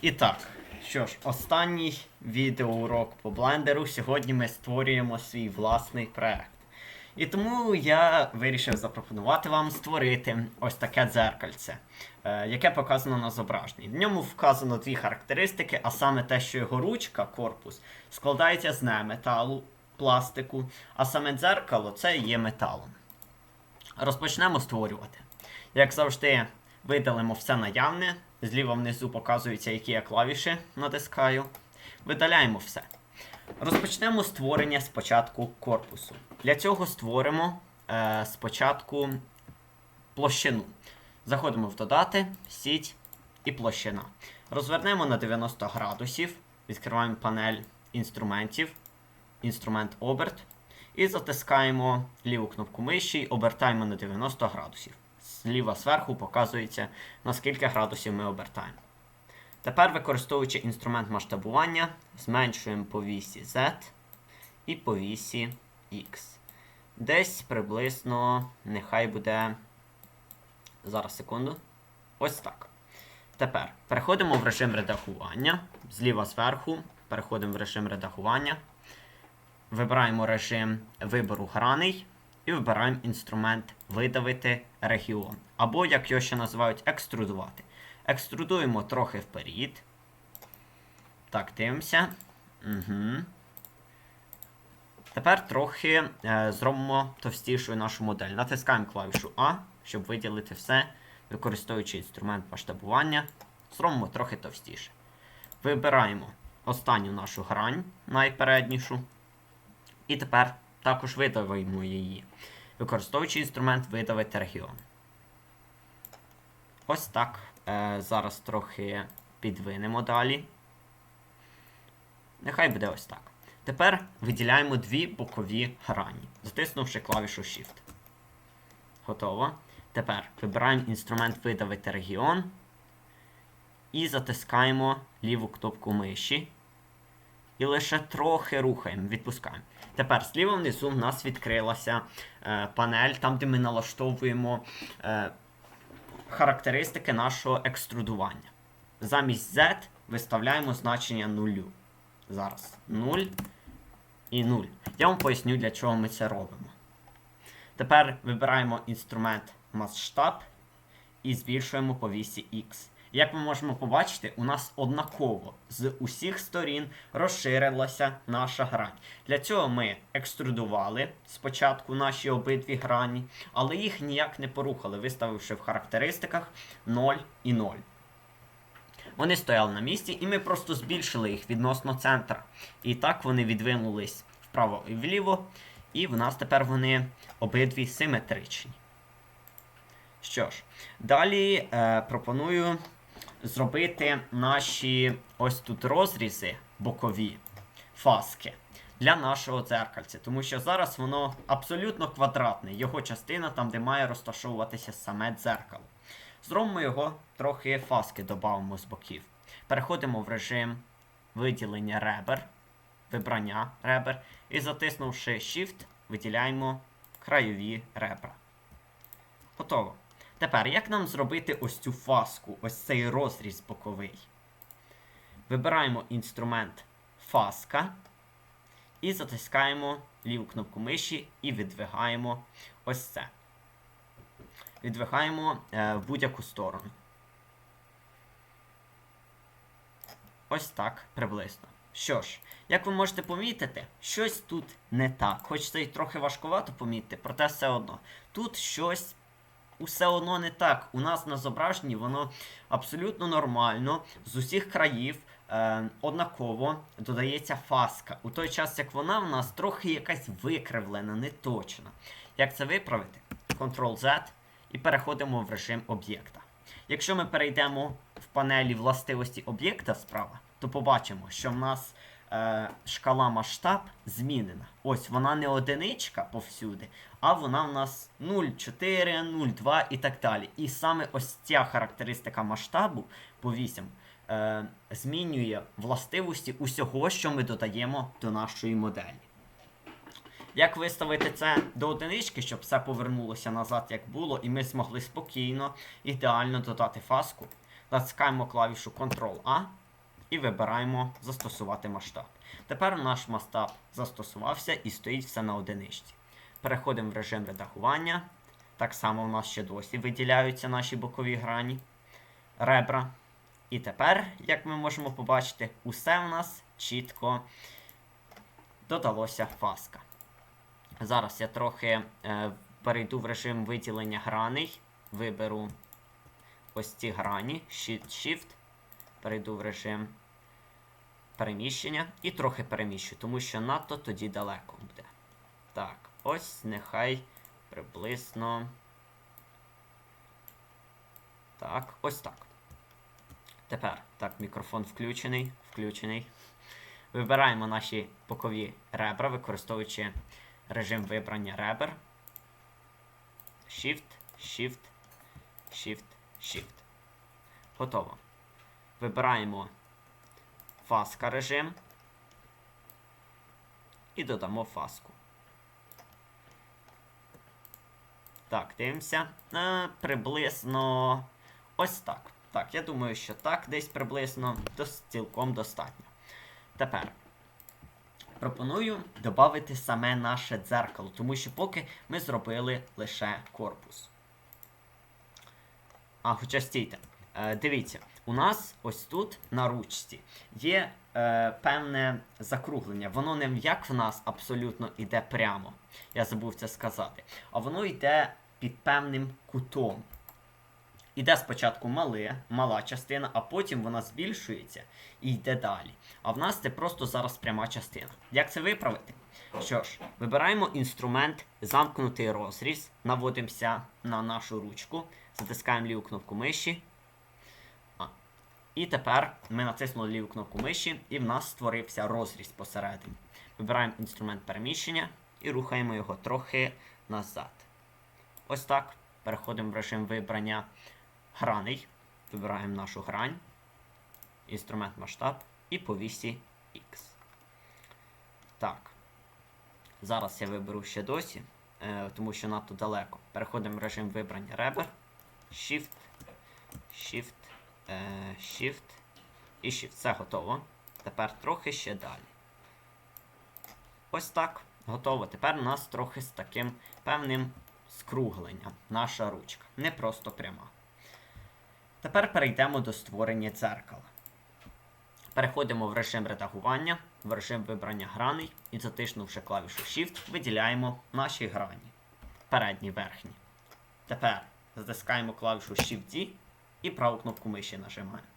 І так, що ж, останній відеоурок по блендеру. Сьогодні ми створюємо свій власний проект. І тому я вирішив запропонувати вам створити ось таке дзеркальце, е, яке показано на зображенні. В ньому вказано дві характеристики, а саме те, що його ручка, корпус, складається з неметалу, пластику, а саме дзеркало це є металом. Розпочнемо створювати. Як завжди, видалимо все наявне. Зліва внизу показується, які я клавіші натискаю. Видаляємо все. Розпочнемо створення спочатку корпусу. Для цього створимо е, спочатку площину. Заходимо в додати, сіть і площина. Розвернемо на 90 градусів, відкриваємо панель інструментів, інструмент оберт. І затискаємо ліву кнопку миші обертаємо на 90 градусів. Зліва зверху показується, на скільки градусів ми обертаємо. Тепер, використовуючи інструмент масштабування, зменшуємо по вісі Z і по вісі X. Десь приблизно, нехай буде. Зараз секунду. Ось так. Тепер переходимо в режим редагування. Зліва зверху. Переходимо в режим редагування. Вибираємо режим вибору граней і вибираємо інструмент видавити регіон. Або, як його ще називають, екструдувати. Екструдуємо трохи вперед. Так, дивимося. Угу. Тепер трохи е, зробимо товстішою нашу модель. Натискаємо клавішу А, щоб виділити все, використовуючи інструмент масштабування. Зробимо трохи товстіше. Вибираємо останню нашу грань, найпереднішу. І тепер також видавимо її, використовуючи інструмент видавити регіон. Ось так. Е, зараз трохи підвинемо далі. Нехай буде ось так. Тепер виділяємо дві бокові грані, затиснувши клавішу Shift. Готово. Тепер вибираємо інструмент видавити регіон. І затискаємо ліву кнопку миші. І лише трохи рухаємо, відпускаємо. Тепер зліва внизу в нас відкрилася е, панель, там, де ми налаштовуємо е, характеристики нашого екструдування. Замість Z виставляємо значення нулю. Зараз 0 і 0. Я вам поясню, для чого ми це робимо. Тепер вибираємо інструмент масштаб і збільшуємо по вісі X. Як ми можемо побачити, у нас однаково з усіх сторін розширилася наша грань. Для цього ми екструдували спочатку наші обидві грані, але їх ніяк не порухали, виставивши в характеристиках 0 і 0. Вони стояли на місці, і ми просто збільшили їх відносно центра. І так вони відвинулись вправо і вліво, і в нас тепер вони обидві симетричні. Що ж, далі е, пропоную зробити наші ось тут розрізи бокові фаски для нашого дзеркальця. Тому що зараз воно абсолютно квадратне, його частина там, де має розташовуватися саме дзеркало. Зробимо його трохи фаски додамо з боків. Переходимо в режим виділення ребер, вибрання ребер. І затиснувши Shift, виділяємо краєві ребра. Готово. Тепер, як нам зробити ось цю фаску, ось цей розріз боковий? Вибираємо інструмент фаска і затискаємо ліву кнопку миші і відвигаємо ось це. Відвигаємо е, в будь-яку сторону. Ось так приблизно. Що ж, як ви можете помітити, щось тут не так. Хоч це й трохи важкувато помітити, проте все одно. Тут щось усе одно не так. У нас на зображенні воно абсолютно нормально, з усіх країв е, однаково додається фаска. У той час, як вона в нас трохи якась викривлена, неточна. Як це виправити? Ctrl-Z і переходимо в режим об'єкта. Якщо ми перейдемо в панелі властивості об'єкта справа, то побачимо, що в нас е, шкала масштаб змінена. Ось вона не одиничка повсюди, а вона в нас 0,4, 0,2 і так далі. І саме ось ця характеристика масштабу по 8 е, змінює властивості усього, що ми додаємо до нашої моделі. Як виставити це до одинички, щоб все повернулося назад, як було, і ми змогли спокійно, ідеально додати фаску? Натискаємо клавішу Ctrl-A і вибираємо застосувати масштаб. Тепер наш масштаб застосувався і стоїть все на одиничці. Переходимо в режим редагування. Так само у нас ще досі виділяються наші бокові грані, ребра. І тепер, як ми можемо побачити, усе в нас чітко додалося фаска. Зараз я трохи е, перейду в режим виділення граней. Виберу ось ці грані, Shift, перейду в режим переміщення і трохи переміщу, тому що надто тоді далеко буде. Так, ось нехай приблизно. Так, ось так. Тепер, так, мікрофон включений. Включений. Вибираємо наші бокові ребра, використовуючи режим вибрання ребер. Shift, Shift, Shift, Shift. Готово. Вибираємо фаска режим і додамо фаску. Так, дивимося. Е, приблизно ось так. Так, я думаю, що так, десь приблизно дос- цілком достатньо. Тепер пропоную додати саме наше дзеркало, тому що поки ми зробили лише корпус. А, хоча стійте. Е, дивіться, у нас ось тут на ручці є е, певне закруглення. Воно не як в нас абсолютно йде прямо. Я забув це сказати. А воно йде під певним кутом. Іде спочатку мале, мала частина, а потім вона збільшується і йде далі. А в нас це просто зараз пряма частина. Як це виправити? Що ж, вибираємо інструмент замкнутий розріз, наводимося на нашу ручку, затискаємо ліву кнопку миші. І тепер ми натиснули ліву кнопку миші, і в нас створився розріз посередині. Вибираємо інструмент переміщення і рухаємо його трохи назад. Ось так. Переходимо в режим вибрання граней. Вибираємо нашу грань, інструмент масштаб і по вісі X. Так. Зараз я виберу ще досі, е, тому що надто далеко. Переходимо в режим вибрання ребер. Shift, Shift, Shift і Shift. Все готово. Тепер трохи ще далі. Ось так. Готово. Тепер у нас трохи з таким певним скругленням. Наша ручка. Не просто пряма. Тепер перейдемо до створення дзеркала. Переходимо в режим редагування, в режим вибрання граней і затиснувши клавішу Shift, виділяємо наші грані. Передні верхні. Тепер затискаємо клавішу Shift-D і праву кнопку миші нажимаємо.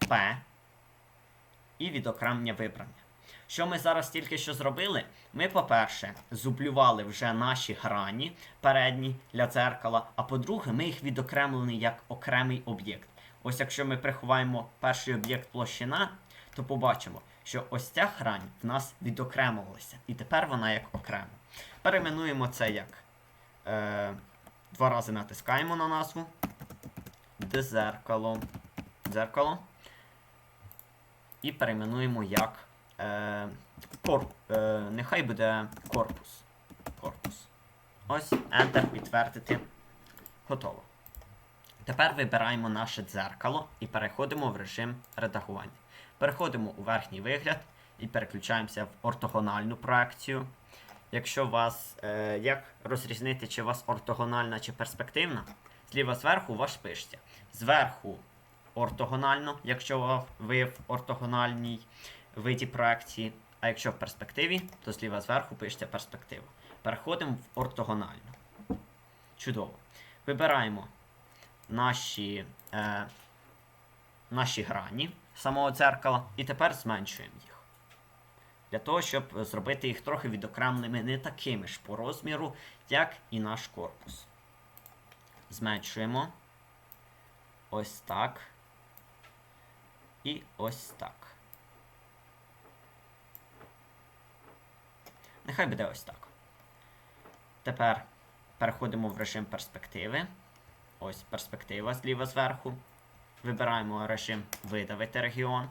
P і відокремлення вибрання. Що ми зараз тільки що зробили? Ми, по-перше, зублювали вже наші грані передні для дзеркала, а по-друге, ми їх відокремлені як окремий об'єкт. Ось якщо ми приховаємо перший об'єкт площина, то побачимо, що ось ця грань в нас відокремилася. І тепер вона як окрема. Перейменуємо це як е, два рази натискаємо на назву. Дзеркало. Дзеркало. І перейменуємо як е, кор, е, нехай буде корпус. Корпус. Ось, Enter, підтвердити. Готово. Тепер вибираємо наше дзеркало і переходимо в режим редагування. Переходимо у верхній вигляд і переключаємося в ортогональну проекцію. Якщо у вас, е, як розрізнити, чи у вас ортогональна чи перспективна, зліва зверху у вас пишеться. Зверху ортогонально, якщо ви в ортогональній виді проекції, а якщо в перспективі, то зліва зверху пишеться перспектива. Переходимо в ортогональну. Чудово. Вибираємо наші, е, наші грані самого дзеркала і тепер зменшуємо їх. Для того, щоб зробити їх трохи відокремленими не такими ж по розміру, як і наш корпус. Зменшуємо ось так. І ось так. Нехай буде ось так. Тепер переходимо в режим перспективи. Ось перспектива зліва зверху. Вибираємо режим видавити регіон.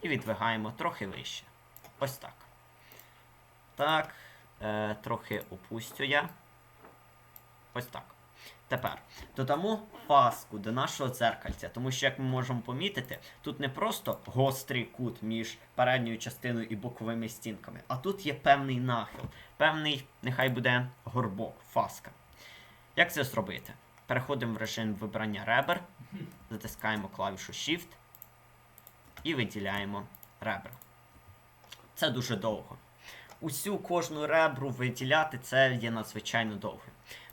І відвигаємо трохи вище. Ось так. Так. Е, трохи опустю я. Ось так. Тепер додамо фаску до нашого дзеркальця, тому що, як ми можемо помітити, тут не просто гострий кут між передньою частиною і боковими стінками, а тут є певний нахил, певний, нехай буде горбок, фаска. Як це зробити? Переходимо в режим вибрання ребер, затискаємо клавішу Shift і виділяємо ребра. Це дуже довго. Усю кожну ребру виділяти це є надзвичайно довго.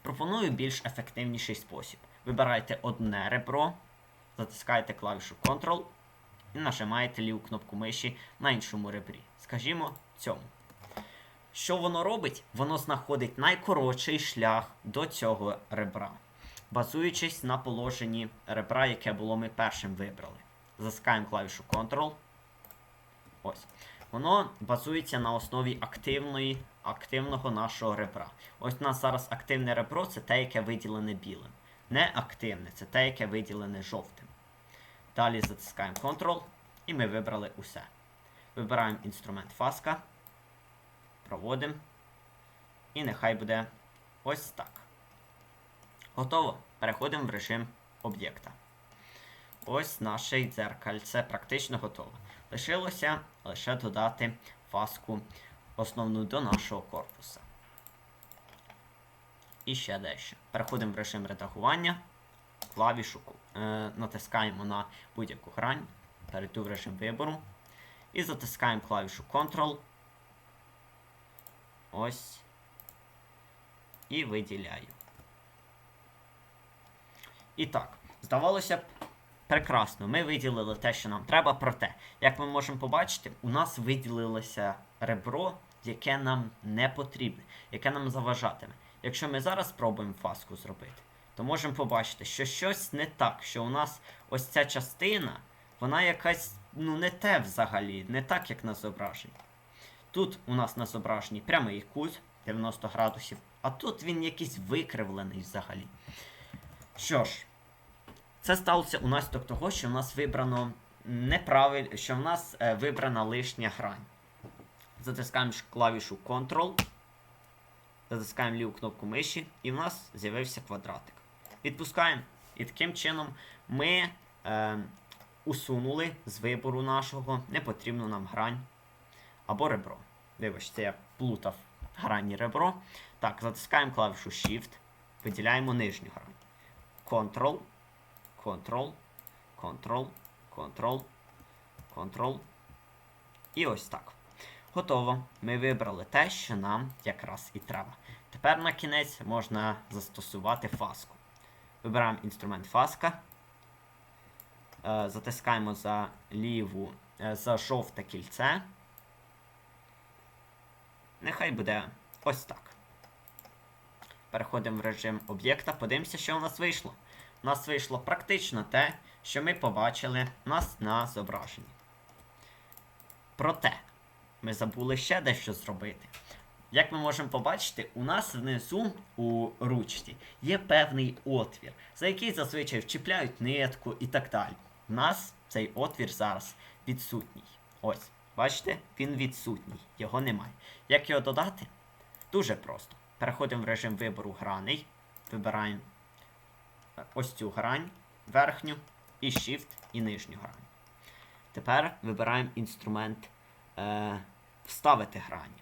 Пропоную більш ефективніший спосіб. Вибирайте одне ребро, затискаєте клавішу Ctrl і нажимаєте ліву кнопку миші на іншому ребрі. Скажімо, цьому. Що воно робить? Воно знаходить найкоротший шлях до цього ребра, базуючись на положенні ребра, яке було ми першим вибрали. Заскаємо клавішу Ctrl. Ось. Воно базується на основі активної, активного нашого ребра. Ось у нас зараз активне ребро це те, яке виділене білим. Не активне це те, яке виділене жовтим. Далі затискаємо Ctrl і ми вибрали усе. Вибираємо інструмент фаска. Проводимо. І нехай буде ось так. Готово. Переходимо в режим об'єкта. Ось наше дзеркальце практично готове. Лишилося лише додати фаску основну до нашого корпуса. І ще дещо. Переходимо в режим редагування. Клавішу е, натискаємо на будь-яку грань. Перейду в режим вибору. І затискаємо клавішу Ctrl. Ось. І виділяю. І так, здавалося б, прекрасно, ми виділили те, що нам треба, проте, як ми можемо побачити, у нас виділилося ребро, яке нам не потрібне, яке нам заважатиме. Якщо ми зараз спробуємо фаску зробити, то можемо побачити, що щось не так, що у нас ось ця частина, вона якась, ну, не те взагалі, не так, як на зображенні. Тут у нас на зображенні прямий кут 90 градусів, а тут він якийсь викривлений взагалі. Що ж, це сталося унаслідок того, що в нас вибрано неправильно, що в нас е, вибрана лишня грань. Затискаємо клавішу Ctrl, затискаємо ліву кнопку миші, і в нас з'явився квадратик. Відпускаємо. І таким чином ми е, усунули з вибору нашого непотрібну нам грань або ребро. Вибачте, я плутав грані ребро. Так, затискаємо клавішу Shift, виділяємо нижню грань. Ctrl, Ctrl, Ctrl, Ctrl, Ctrl. І ось так. Готово. Ми вибрали те, що нам якраз і треба. Тепер на кінець можна застосувати фаску. Вибираємо інструмент фаска. Е, затискаємо за ліву, е, за жовте кільце. Нехай буде ось так. Переходимо в режим об'єкта, подивимося, що у нас вийшло. У нас вийшло практично те, що ми побачили нас на зображенні. Проте, ми забули ще дещо зробити. Як ми можемо побачити, у нас внизу у ручці є певний отвір, за який зазвичай вчіпляють нитку і так далі. У нас цей отвір зараз відсутній. Ось, бачите, він відсутній, його немає. Як його додати? Дуже просто. Переходимо в режим вибору граней, вибираємо ось цю грань, верхню, і Shift, і нижню грань. Тепер вибираємо інструмент е, Вставити грані.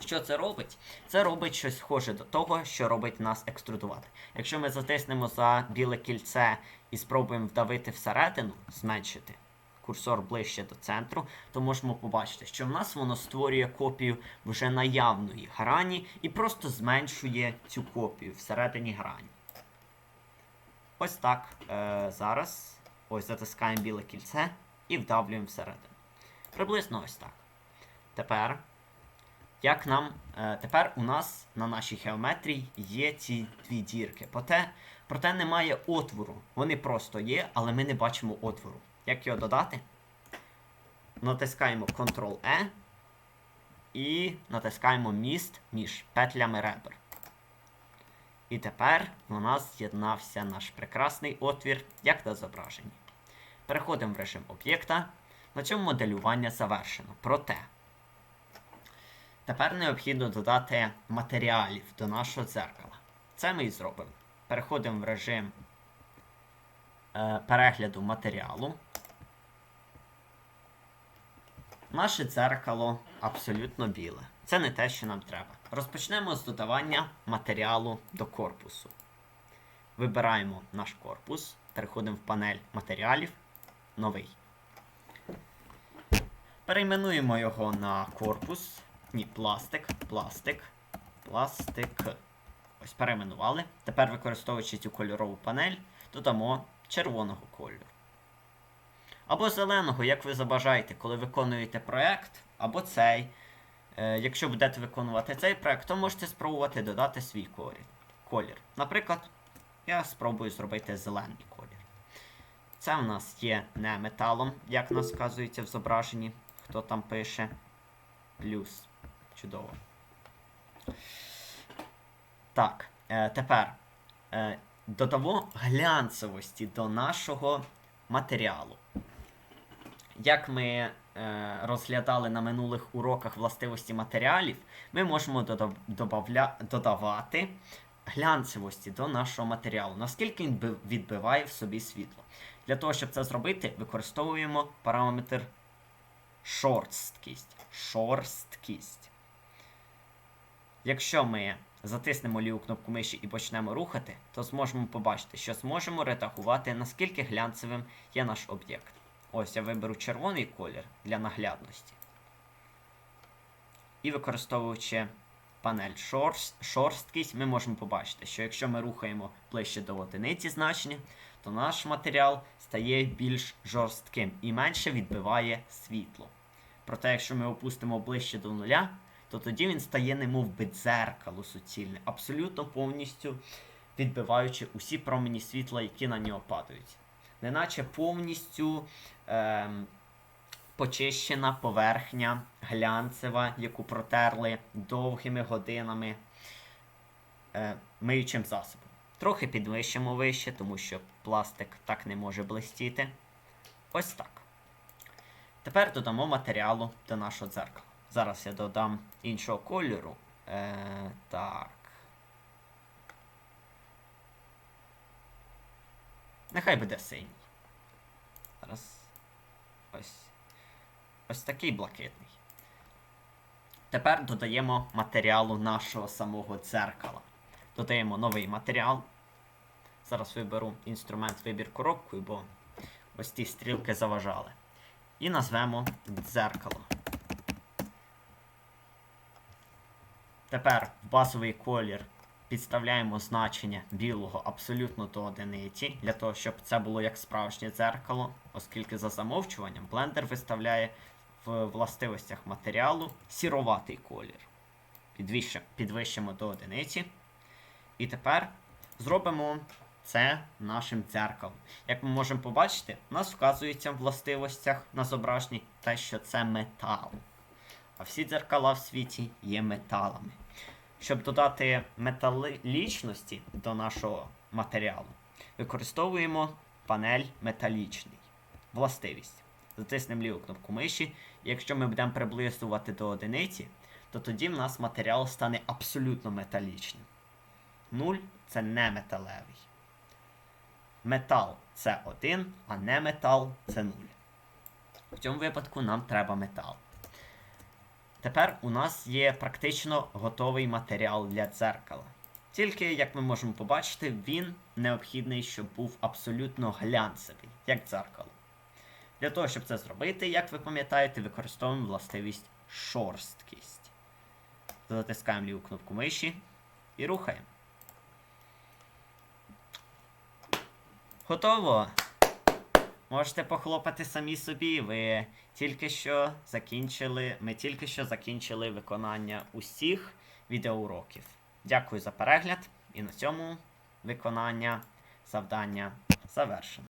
Що це робить? Це робить щось схоже до того, що робить нас екструдувати. Якщо ми затиснемо за біле кільце і спробуємо вдавити всередину, зменшити курсор ближче до центру, то можемо побачити, що в нас воно створює копію вже наявної грані і просто зменшує цю копію всередині грані. Ось так. Е, зараз ось затискаємо біле кільце і вдавлюємо всередину. Приблизно ось так. Тепер, як нам, е, тепер у нас на нашій геометрії є ці дві дірки. Проте, проте немає отвору. Вони просто є, але ми не бачимо отвору. Як його додати? Натискаємо Ctrl-E і натискаємо міст між петлями ребер. І тепер у нас з'єднався наш прекрасний отвір, як на зображенні. Переходимо в режим об'єкта. На цьому моделювання завершено. Проте, тепер необхідно додати матеріалів до нашого дзеркала. Це ми і зробимо. переходимо в режим е, перегляду матеріалу. Наше дзеркало абсолютно біле. Це не те, що нам треба. Розпочнемо з додавання матеріалу до корпусу. Вибираємо наш корпус, переходимо в панель матеріалів, новий. Перейменуємо його на корпус. Ні, пластик, пластик, пластик. Ось перейменували. Тепер, використовуючи цю кольорову панель, додамо червоного кольору. Або зеленого, як ви забажаєте, коли виконуєте проект, або цей. Е, якщо будете виконувати цей проект, то можете спробувати додати свій колір. Наприклад, я спробую зробити зелений колір. Це в нас є не металом, як нас вказується в зображенні. Хто там пише. Плюс. Чудово. Так, е, тепер е, додамо глянцевості до нашого матеріалу. Як ми розглядали на минулих уроках властивості матеріалів, ми можемо додавати глянцевості до нашого матеріалу, наскільки він відбиває в собі світло. Для того, щоб це зробити, використовуємо параметр шорсткість. Шорсткість. Якщо ми затиснемо ліву кнопку миші і почнемо рухати, то зможемо побачити, що зможемо редагувати, наскільки глянцевим є наш об'єкт. Ось я виберу червоний колір для наглядності. І використовуючи панель шорс- шорсткість, ми можемо побачити, що якщо ми рухаємо ближче до одиниці значення, то наш матеріал стає більш жорстким і менше відбиває світло. Проте, якщо ми опустимо ближче до нуля, то тоді він стає немов би дзеркало суцільне, абсолютно повністю відбиваючи усі промені світла, які на нього падають. Неначе повністю ем, почищена поверхня глянцева, яку протерли довгими годинами е, миючим засобом. Трохи підвищимо вище, тому що пластик так не може блистіти. Ось так. Тепер додамо матеріалу до нашого дзеркала. Зараз я додам іншого кольору. Е, так. Нехай буде синій. Зараз. Ось. Ось такий блакитний. Тепер додаємо матеріалу нашого самого дзеркала. Додаємо новий матеріал. Зараз виберу інструмент вибір коробкою, бо ось ті стрілки заважали. І назвемо дзеркало. Тепер базовий колір підставляємо значення білого абсолютно до одиниці, для того, щоб це було як справжнє дзеркало, оскільки за замовчуванням блендер виставляє в властивостях матеріалу сіроватий колір. Підвищимо до одиниці. І тепер зробимо це нашим дзеркалом. Як ми можемо побачити, у нас вказується в властивостях на зображенні те, що це метал. А всі дзеркала в світі є металами. Щоб додати металічності до нашого матеріалу, використовуємо панель металічний. Властивість. Затиснемо ліву кнопку миші. Якщо ми будемо приблизувати до одиниці, то тоді в нас матеріал стане абсолютно металічним. Нуль це не металевий. Метал це 1, а не метал це 0. В цьому випадку нам треба метал. Тепер у нас є практично готовий матеріал для дзеркала. Тільки, як ми можемо побачити, він необхідний, щоб був абсолютно глянцевий, як дзеркало. Для того, щоб це зробити, як ви пам'ятаєте, використовуємо властивість шорсткість. Затискаємо ліву кнопку миші і рухаємо. Готово! Можете похлопати самі собі. Ви тільки що закінчили. Ми тільки що закінчили виконання усіх відеоуроків. Дякую за перегляд. І на цьому виконання завдання завершено.